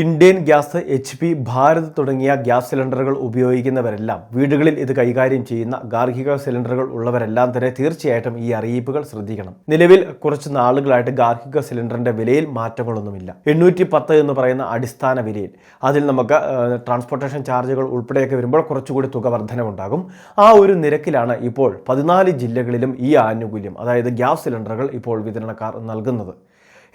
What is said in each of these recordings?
Indian gas H P Bharat തുടങ്ങിയ gas സിലിണ്ടറുകൾ ഉപയോഗിക്കുന്നവരെല്ലാം വീടുകളിൽ ഇത് കൈകാര്യം ചെയ്യുന്ന ഗാർഹിക സിലിണ്ടറുകൾ ഉള്ളവരെല്ലാം തന്നെ തീർച്ചയായിട്ടും ഈ അറിയിപ്പുകൾ ശ്രദ്ധിക്കണം. നിലവിൽ കുറച്ച് നാളുകളായിട്ട് ഗാർഹിക സിലിണ്ടറിന്റെ വിലയിൽ മാറ്റങ്ങളൊന്നുമില്ല. എണ്ണൂറ്റി പത്ത് എന്ന് പറയുന്ന അടിസ്ഥാന വിലയിൽ അതിൽ നമുക്ക് ട്രാൻസ്പോർട്ടേഷൻ ചാർജുകൾ ഉൾപ്പെടെയൊക്കെ വരുമ്പോൾ കുറച്ചുകൂടി തുക വർധനമുണ്ടാകും ആ ഒരു നിരക്കിലാണ് ഇപ്പോൾ പതിനാല് ജില്ലകളിലും ഈ ആനുകൂല്യം അതായത് ഗ്യാസ് സിലിണ്ടറുകൾ ഇപ്പോൾ വിതരണക്കാർ നൽകുന്നത്.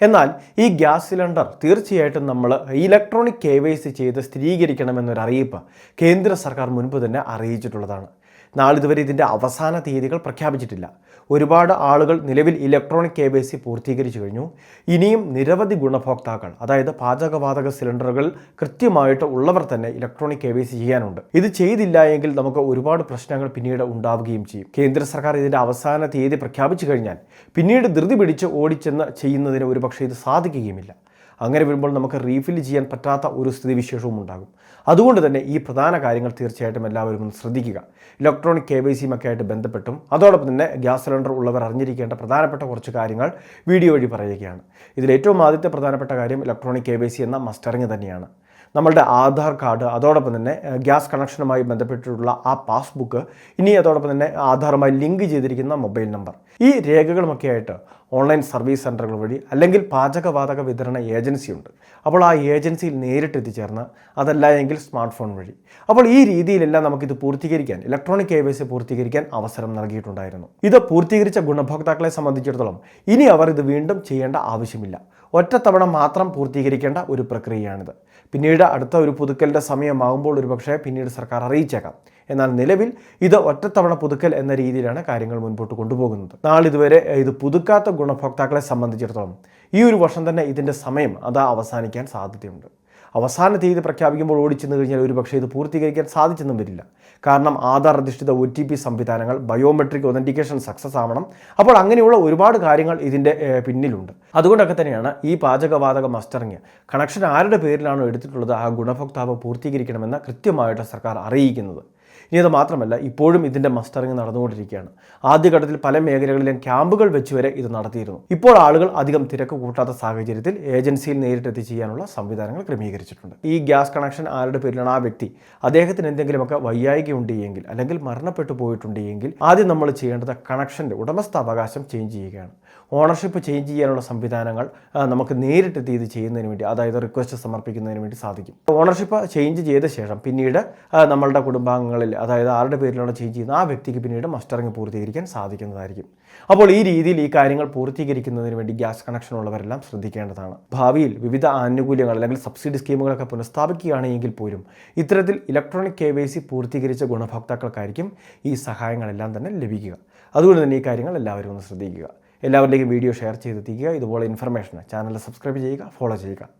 എന്നാൽ ഈ ഗ്യാസ് സിലിണ്ടർ തീർച്ചയായിട്ടും നമ്മൾ ഇലക്ട്രോണിക് കെ വൈ സി ചെയ്ത് സ്ഥിരീകരിക്കണമെന്നൊരു അറിയിപ്പ് കേന്ദ്ര സർക്കാർ മുൻപ് തന്നെ അറിയിച്ചിട്ടുള്ളതാണ്. നാളിതുവരെ ഇതിന്റെ അവസാന തീയതികൾ പ്രഖ്യാപിച്ചിട്ടില്ല. ഒരുപാട് ആളുകൾ നിലവിൽ ഇലക്ട്രോണിക് കെ വൈ സി പൂർത്തീകരിച്ചു കഴിഞ്ഞു. ഇനിയും നിരവധി ഗുണഭോക്താക്കൾ അതായത് പാചകവാതക സിലിണ്ടറുകൾ കൃത്യമായിട്ട് ഉള്ളവർ തന്നെ ഇലക്ട്രോണിക് കെ സി ചെയ്യാനുണ്ട്. ഇത് ചെയ്തില്ല എങ്കിൽ നമുക്ക് ഒരുപാട് പ്രശ്നങ്ങൾ പിന്നീട് ഉണ്ടാവുകയും ചെയ്യും. കേന്ദ്ര സർക്കാർ ഇതിന്റെ അവസാന തീയതി പ്രഖ്യാപിച്ചു കഴിഞ്ഞാൽ പിന്നീട് ധൃതി പിടിച്ച് ഓടിച്ചെന്ന് ചെയ്യുന്നതിന് ഒരുപക്ഷെ ഇത് സാധിക്കുകയുമില്ല. അങ്ങനെ വരുമ്പോൾ നമുക്ക് റീഫിൽ ചെയ്യാൻ പറ്റാത്ത ഒരു സ്ഥിതിവിശേഷവും ഉണ്ടാകും. അതുകൊണ്ട് തന്നെ ഈ പ്രധാന കാര്യങ്ങൾ തീർച്ചയായിട്ടും എല്ലാവരും ഒന്ന് ശ്രദ്ധിക്കുക. ഇലക്ട്രോണിക് കെ വൈ സിയുമൊക്കെ ആയിട്ട് ബന്ധപ്പെട്ടും. അതോടൊപ്പം തന്നെ ഗ്യാസ് സിലിണ്ടർ ഉള്ളവർ അറിഞ്ഞിരിക്കേണ്ട പ്രധാനപ്പെട്ട കുറച്ച് കാര്യങ്ങൾ വീഡിയോ വഴി പറയുകയാണ്. ഇതിൽ ഏറ്റവും ആദ്യത്തെ പ്രധാനപ്പെട്ട കാര്യം ഇലക്ട്രോണിക് കെ വൈ സി എന്ന മസ്റ്ററിങ് തന്നെയാണ്. നമ്മളുടെ ആധാർ കാർഡ് അതോടൊപ്പം തന്നെ ഗ്യാസ് കണക്ഷനുമായി ബന്ധപ്പെട്ടിട്ടുള്ള ആ പാസ്ബുക്ക് ഇനി അതോടൊപ്പം തന്നെ ആധാറുമായി ലിങ്ക് ചെയ്തിരിക്കുന്ന മൊബൈൽ നമ്പർ. ഈ രേഖകളുമൊക്കെ ആയിട്ട് ഓൺലൈൻ സർവീസ് സെന്ററുകൾ വഴി അല്ലെങ്കിൽ പാചകവാതക വിതരണ ഏജൻസി ഉണ്ട്. അപ്പോൾ ആ ഏജൻസിയിൽ നേരിട്ട് എത്തിച്ചേർന്ന അതല്ല എങ്കിൽ സ്മാർട്ട് ഫോൺ വഴി. അപ്പോൾ ഈ രീതിയിലെല്ലാം നമുക്കിത് പൂർത്തീകരിക്കാൻ ഇലക്ട്രോണിക് കെ വൈ സി പൂർത്തീകരിക്കാൻ അവസരം നൽകിയിട്ടുണ്ടായിരുന്നു. ഇത് പൂർത്തീകരിച്ച ഗുണഭോക്താക്കളെ സംബന്ധിച്ചിടത്തോളം ഇനി അവർ ഇത് വീണ്ടും ചെയ്യേണ്ട ആവശ്യമില്ല. ഒറ്റത്തവണ മാത്രം പൂർത്തീകരിക്കേണ്ട ഒരു പ്രക്രിയയാണിത്. പിന്നീട് അടുത്ത ഒരു പുതുക്കലിന്റെ സമയമാകുമ്പോൾ ഒരു പക്ഷേ പിന്നീട് സർക്കാർ അറിയിച്ചേക്കാം. എന്നാൽ നിലവിൽ ഇത് ഒറ്റത്തവണ പുതുക്കൽ എന്ന രീതിയിലാണ് കാര്യങ്ങൾ മുൻപോട്ട് കൊണ്ടുപോകുന്നത്. നാളിതുവരെ ഇത് പുതുക്കാത്ത ഗുണഭോക്താക്കളെ സംബന്ധിച്ചിടത്തോളം ഈ ഒരു വർഷം തന്നെ ഇതിന്റെ സമയം അത് അവസാനിക്കാൻ സാധ്യതയുണ്ട്. അവസാന തീയതി പ്രഖ്യാപിക്കുമ്പോൾ ഓടിച്ചെന്ന് കഴിഞ്ഞാൽ ഒരുപക്ഷേ ഇത് പൂർത്തീകരിക്കാൻ സാധിച്ചെന്നും വരില്ല. കാരണം ആധാർ അധിഷ്ഠിത ഒ ടി പി സംവിധാനങ്ങൾ ബയോമെട്രിക് ഒതന്റിക്കേഷൻ സക്സസ് ആവണം. അപ്പോൾ അങ്ങനെയുള്ള ഒരുപാട് കാര്യങ്ങൾ ഇതിന്റെ പിന്നിലുണ്ട്. അതുകൊണ്ടൊക്കെ തന്നെയാണ് ഈ പാചകവാതക മസ്റ്ററിങ് കണക്ഷൻ ആരുടെ പേരിലാണോ എടുത്തിട്ടുള്ളത് ആ ഗുണഭോക്താവ് പൂർത്തീകരിക്കണമെന്ന് കൃത്യമായിട്ട് സർക്കാർ അറിയിക്കുന്നത്. ഇനി അത് മാത്രമല്ല ഇപ്പോഴും ഇതിന്റെ മസ്റ്ററിങ് നടന്നുകൊണ്ടിരിക്കുകയാണ്. ആദ്യഘട്ടത്തിൽ പല മേഖലകളിലും ക്യാമ്പുകൾ വെച്ച് വരെ ഇത് നടത്തിയിരുന്നു. ഇപ്പോൾ ആളുകൾ അധികം തിരക്ക് കൂട്ടാത്ത സാഹചര്യത്തിൽ ഏജൻസിയിൽ നേരിട്ട് എത്തി ചെയ്യാനുള്ള സംവിധാനങ്ങൾ ക്രമീകരിച്ചിട്ടുണ്ട്. ഈ ഗ്യാസ് കണക്ഷൻ ആരുടെ പേരിലാണ്? ആ വ്യക്തി. അദ്ദേഹത്തിന് എന്തെങ്കിലുമൊക്കെ വയ്യായിക ഉണ്ടെങ്കിൽ അല്ലെങ്കിൽ മരണപ്പെട്ടു പോയിട്ടുണ്ടെങ്കിൽ ആദ്യം നമ്മൾ ചെയ്യേണ്ടത് കണക്ഷന്റെ ഉടമസ്ഥാവകാശം ചേഞ്ച് ചെയ്യുകയാണ്. ഓണർഷിപ്പ് ചേഞ്ച് ചെയ്യാനുള്ള സംവിധാനങ്ങൾ നമുക്ക് നേരിട്ടെത്തി ഇത് ചെയ്യുന്നതിന് വേണ്ടി അതായത് റിക്വസ്റ്റ് സമർപ്പിക്കുന്നതിന് വേണ്ടി സാധിക്കും. ഓണർഷിപ്പ് ചേഞ്ച് ചെയ്ത ശേഷം പിന്നീട് നമ്മളുടെ കുടുംബാംഗങ്ങളിൽ അതായത് ആരുടെ പേരിലാണോ ചേഞ്ച് ചെയ്യുന്നത്? ആ വ്യക്തിക്ക് പിന്നീട് മസ്റ്ററിങ് പൂർത്തീകരിക്കാൻ സാധിക്കുന്നതായിരിക്കും. അപ്പോൾ ഈ രീതിയിൽ ഈ കാര്യങ്ങൾ പൂർത്തീകരിക്കുന്നതിന് വേണ്ടി ഗ്യാസ് കണക്ഷൻ ഉള്ളവരെല്ലാം ശ്രദ്ധിക്കേണ്ടതാണ്. ഭാവിയിൽ വിവിധ ആനുകൂല്യങ്ങൾ അല്ലെങ്കിൽ സബ്സിഡി സ്കീമുകളൊക്കെ പുനഃസ്ഥാപിക്കുകയാണെങ്കിൽ പോലും ഇത്തരത്തിൽ ഇലക്ട്രോണിക് കെ വൈ സി പൂർത്തീകരിച്ച ഗുണഭോക്താക്കൾക്കായിരിക്കും ഈ സഹായങ്ങളെല്ലാം തന്നെ ലഭിക്കുക. അതുകൊണ്ട് തന്നെ ഈ കാര്യങ്ങൾ എല്ലാവരും ഒന്ന് ശ്രദ്ധിക്കുക. എല്ലാവരിലേക്കും വീഡിയോ ഷെയർ ചെയ്തെത്തിക്കുക. ഇതുപോലെ ഇൻഫർമേഷൻ ചാനൽ സബ്സ്ക്രൈബ് ചെയ്യുക ഫോളോ ചെയ്യുക.